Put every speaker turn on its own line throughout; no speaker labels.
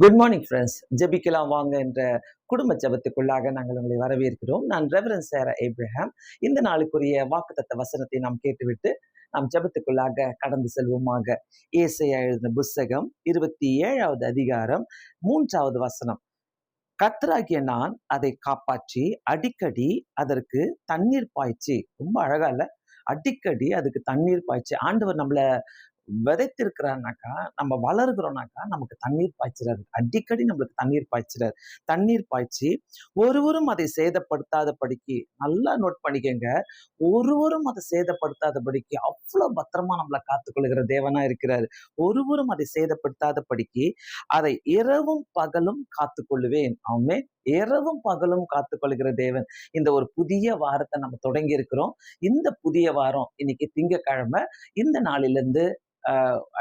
Good morning friends ஜெபிக்கலாம் வாங்க என்ற குடும்ப ஜெபத்துக்குள்ளாக நாங்கள் உங்களை வரவேற்கிறோம். நான் ரெவரன் சேர ஏப்ரஹாம் இந்த நாளுக்குரிய வாக்குத்தத்த வசனத்தை நாம் கேட்டுவிட்டு நாம் ஜெபத்துக்குள்ளாக கடந்து செல்வோமாக. ஏசையா எழுதின புஸ்தகம் இருபத்தி ஏழாவது அதிகாரம் மூன்றாவது வசனம். கத்தராகிய நான் அதை காப்பாற்றி அடிக்கடி அதற்கு தண்ணீர் பாய்ச்சி ரொம்ப அழகா இல்ல? அடிக்கடி அதுக்கு தண்ணீர் பாய்ச்சி ஆண்டவர் நம்மள விதைத்திருக்கிறாருனாக்கா நம்ம வளர்கிறோம்னாக்கா நமக்கு தண்ணீர் பாய்ச்சிறாரு. அடிக்கடி நம்மளுக்கு தண்ணீர் பாய்ச்சிறாரு. தண்ணீர் பாய்ச்சி ஒருவரும் அதை சேதப்படுத்தாத படிக்கு நல்லா நோட் பண்ணிக்கங்க. ஒருவரும் அதை சேதப்படுத்தாத படிக்கு அவ்வளோ பத்திரமா நம்மளை காத்துக்கொள்கிற தேவனா இருக்கிறாரு. ஒருவரும் அதை சேதப்படுத்தாத படிக்கு அதை இரவும் பகலும் காத்துக்கொள்ளுவேன். அவன் இரவும் பகலும் காத்துக்கொள்கிற தேவன். இந்த ஒரு புதிய வாரத்தை நம்ம தொடங்கி இருக்கிறோம் இந்த புதிய வாரம் இன்னைக்கு திங்கக்கிழமை. இந்த நாளிலிருந்து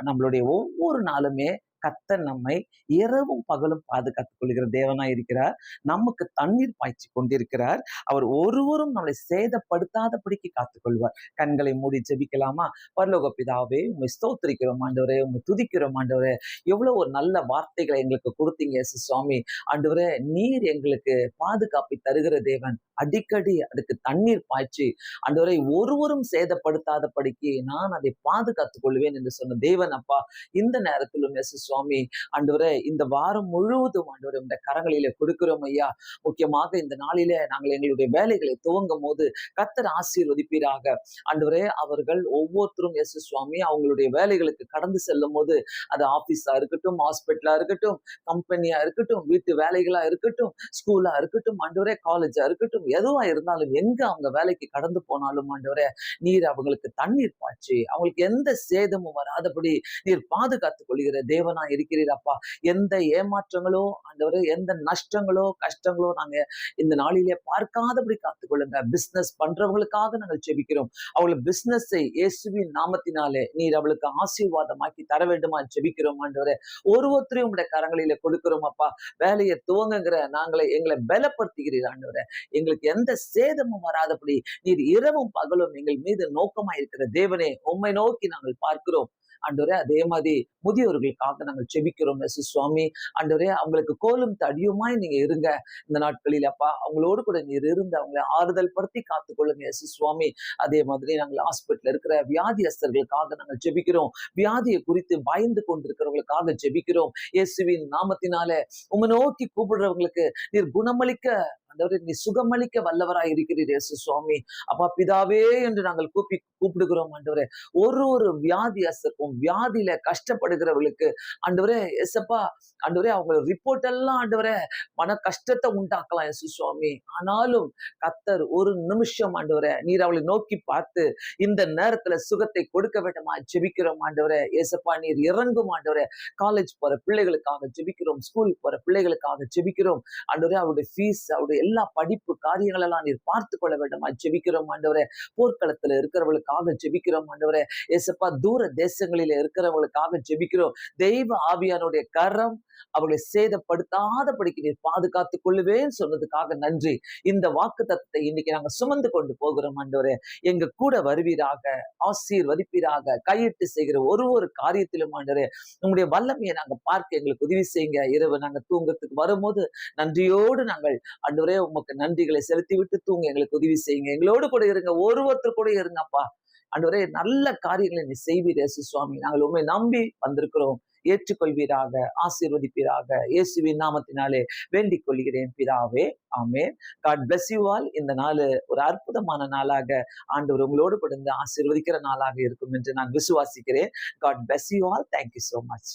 நம்மளுடைய ஒவ்வொரு நாளுமே கத்த நம்மை இரவும் பகலும் பாதுகாத்துக் கொள்கிற தேவனா இருக்கிறார். நமக்கு தண்ணீர் பாய்ச்சி கொண்டிருக்கிறார். அவர் ஒருவரும் நம்மளை சேதப்படுத்தாதபடிக்கு காத்துக்கொள்வார் கண்களை மூடி ஜெபிக்கலாமா? பரலோக பிதாவே உண்மை ஸ்தோத்திரிக்கிறோம் ஆண்டவரே உண்மை துதிக்கிறோம் ஆண்டவரே. எவ்வளவு ஒரு நல்ல வார்த்தைகளை எங்களுக்கு கொடுத்தீங்க எஸ் சுவாமி. ஆண்டவரே நீர் எங்களுக்கு பாதுகாப்பை தருகிற தேவன். அடிக்கடி அதுக்கு தண்ணீர் பாய்ச்சி ஆண்டவரை ஒருவரும் சேதப்படுத்தாதபடிக்கு நான் அதை பாதுகாத்துக் கொள்வேன் என்று சொன்ன தேவன் அப்பா. இந்த நேரத்திலும் எஸ் சுவாமி ஆண்டவரே இந்த வாரம் முழுவதும் ஆண்டவரே இந்த கரங்களில கொடுக்கிறோம் ஐயா. முக்கியமாக இந்த நாளில நாங்கள் எங்களுடைய வேலைகளை துவங்கும் போது கத்தர் ஆசீர்வதிப்பீராக. ஆண்டவரே அவர்கள் ஒவ்வொருத்தரும் எஸ் சுவாமி அவங்களுடைய வேலைகளுக்கு கடந்து செல்லும் போது அது ஆபீஸா இருக்கட்டும் ஹாஸ்பிட்டலா இருக்கட்டும் கம்பெனியா இருக்கட்டும் வீட்டு வேலைகளா இருக்கட்டும் ஸ்கூலா இருக்கட்டும் ஆண்டவரே காலேஜா இருக்கட்டும் எதுவா இருந்தாலும் எங்க அவங்க வேலைக்கு கடந்து போனாலும் ஆண்டவரே நீர் அவங்களுக்கு தண்ணீர் பாய்ச்சி அவங்களுக்கு எந்த சேதமும் வராதபடி நீர் பாதுகாத்துக் கொள்கிற தேவனா இருக்கிறீர் அப்பா எந்த ஏமாற்றங்களோ ஆண்டவரே எந்த நஷ்டங்களோ கஷ்டங்களோ நாங்க இந்த நாளிலே பார்க்காதபடி காத்துக்கொள்ளுங்க. பிசினஸ் பண்றவங்களுக்காக நாங்கள் செபிக்கிறோம் அவளுக்கு பிசினஸை இயேசுவின் நாமத்தினாலே நீர் அவளுக்கு ஆசீர்வாதமாக்கி தர வேண்டுமா செபிக்கிறோம் ஆண்டவரே. ஒருவொருத்தரையும் உங்களுடைய கரங்களில கொடுக்கிறோம் அப்பா. வேலையை துவங்குங்கிற நாங்களை எங்களை பலப்படுத்துகிறீர் ஆண்டவரே. எங்களுக்கு எந்த சேதமும் வராதபடி நீர் இரவும் பகலும் எங்கள் மீது நோக்கமா இருக்கிற தேவனே உம்மை நோக்கி நாங்கள் பார்க்கிறோம். ஆண்டவரே அதே மாதிரி முதியோர்களுக்காக நாங்கள் செபிக்கிறோம் எஸ் சுவாமி. ஆண்டவரே அவங்களுக்கு கோலும் தடியுமாய் நீங்க இருங்க. இந்த நாட்களில் அப்பா அவங்களோடு கூட நீர் இருந்து அவங்களை ஆறுதல் படுத்தி காத்துக்கொள்ளுங்க எஸ் சுவாமி. அதே மாதிரி நாங்கள் ஹாஸ்பிட்டல் இருக்கிற வியாதியஸ்தர்களுக்காக நாங்கள் ஜெபிக்கிறோம் வியாதியை குறித்து பயந்து கொண்டிருக்கிறவங்களுக்காக ஜெபிக்கிறோம் இயேசுவின் நாமத்தினால உமை நோக்கி கூப்பிடுறவங்களுக்கு நீர் குணமளிக்க ஆண்டவரே நீ சுகமளிக்க வல்லவராய் இருக்கிறீர் இயேசு சுவாமி. அப்பா பிதாவே என்று நாங்கள் கூப்பி கூப்பிடுகிறோம் ஆண்டவரே. ஒரு ஒரு வியாதியஸ்தருக்கும் வியாதியில கஷ்டப்படுகிறவர்களுக்கு ஆண்டவரே எசப்பா ஆண்டவரே அவங்க ரிப்போர்ட் எல்லாம் ஆண்டவரே மன கஷ்டத்தை உண்டாக்கலாம் இயேசு சுவாமி. ஆனாலும் கத்தர் ஒரு நிமிஷம் ஆண்டவரே நீர் அவளை நோக்கி பார்த்து இந்த நேரத்துல சுகத்தை கொடுக்க வேண்டுமா? ஜெபிக்கிறோம் ஆண்டவரே. ஏசப்பா நீர் இறங்கும் ஆண்டவரே. காலேஜ் போற பிள்ளைகளுக்காக ஜெபிக்கிறோம் ஸ்கூலுக்கு போற பிள்ளைகளுக்காக ஜெபிக்கிறோம். ஆண்டவரே அவருடைய ஃபீஸ் அவருடைய எல்லா படிப்பு காரியங்கள் எல்லாம் நீர் பார்த்து கொள்ள வேண்டுமா ஜெபிக்கிறோம் ஆண்டவரே. போர்க்களத்துல இருக்கிறவங்களுக்காக ஜெபிக்கிறோம் ஆண்டவரே. ஏசப்பா தூர தேசங்களில இருக்கிறவங்களுக்காக ஜெபிக்கிறோம். தெய்வ ஆவியானுடைய கரம் அவர்களை சேதப்படுத்தாதபடிக்கு நீர் பாதுகாத்துக் கொள்ளுவேன் சொன்னதுக்காக நன்றி. இந்த வாக்கு தத்துவத்தை இன்னைக்கு நாங்க சுமந்து கொண்டு போகிறோம் ஆண்டவரே. எங்க கூட வருவீராக ஆசீர்வதிப்பீராக கையிட்டு செய்கிற ஒரு ஒரு காரியத்திலும் ஆண்டவரே உங்களுடைய வல்லமையை நாங்க பார்க்க எங்களுக்கு உதவி செய்யுங்க. இரவு நாங்க தூங்குறதுக்கு வரும்போது நன்றியோடு நாங்கள் ஆண்டவரே உமக்கு நன்றிகளை செலுத்தி விட்டு தூங்க எங்களுக்கு உதவி செய்யுங்க. எங்களோடு கூட இருங்க ஒருவருத்தர் கூட இருங்கப்பா. அன்றுவரே நல்ல காரியங்களை நீ செய்வீர் சுவாமி. நாங்கள் உண்மை நம்பி வந்திருக்கிறோம். ஏற்றுக்கொள்வீராக ஆசீர்வதிப்பீராக இயேசுவின் நாமத்தினாலே வேண்டிக் கொள்கிறேன் பிதாவே. ஆமே காட் பிளஸ் யூ ஆல் இந்த நாள் ஒரு அற்புதமான நாளாக ஆண்டவர் உங்களோடு படுந்து ஆசீர்வதிக்கிற நாளாக இருக்கும் என்று நான் விசுவாசிக்கிறேன். God bless you all thank you so much